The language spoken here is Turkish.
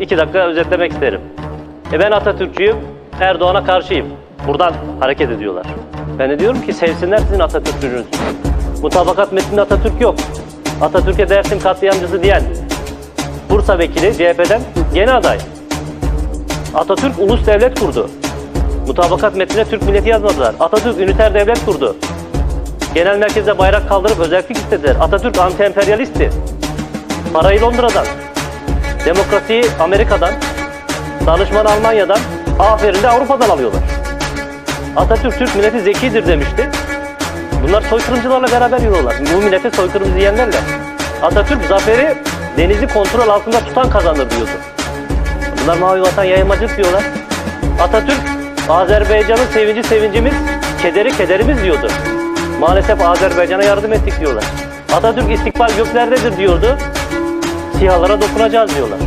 iki dakika özetlemek isterim. E ben Atatürkçüyüm, Erdoğan'a karşıyım. Buradan hareket ediyorlar. Ben de diyorum ki sevsinler sizin Atatürkçünüzü. Mutabakat metninde Atatürk yok. Atatürk'e Dersim katliamcısı diyen Bursa vekili CHP'den yeni aday. Atatürk ulus devlet kurdu. Mutabakat metnine Türk milleti yazmadılar. Atatürk üniter devlet kurdu. Genel merkezde bayrak kaldırıp özellik istediler. Atatürk anti-emperyalistti. Parayı Londra'dan, demokrasiyi Amerika'dan, danışman Almanya'dan, aferin de Avrupa'dan alıyorlar. Atatürk Türk milleti zekidir demişti. Bunlar soykırımcılarla beraber yürüyorlar. Bu millete soykırım diyenlerle. Atatürk zaferi denizi kontrol altında tutan kazanır diyordu. Bunlar mavi vatan yayılmacılık diyorlar. Atatürk Azerbaycan'ın sevinci sevincimiz, kederi kederimiz diyordu. Maalesef Azerbaycan'a yardım ettik diyorlar. Atatürk istikbal göklerdedir diyordu. Siyahlara dokunacağız diyorlar.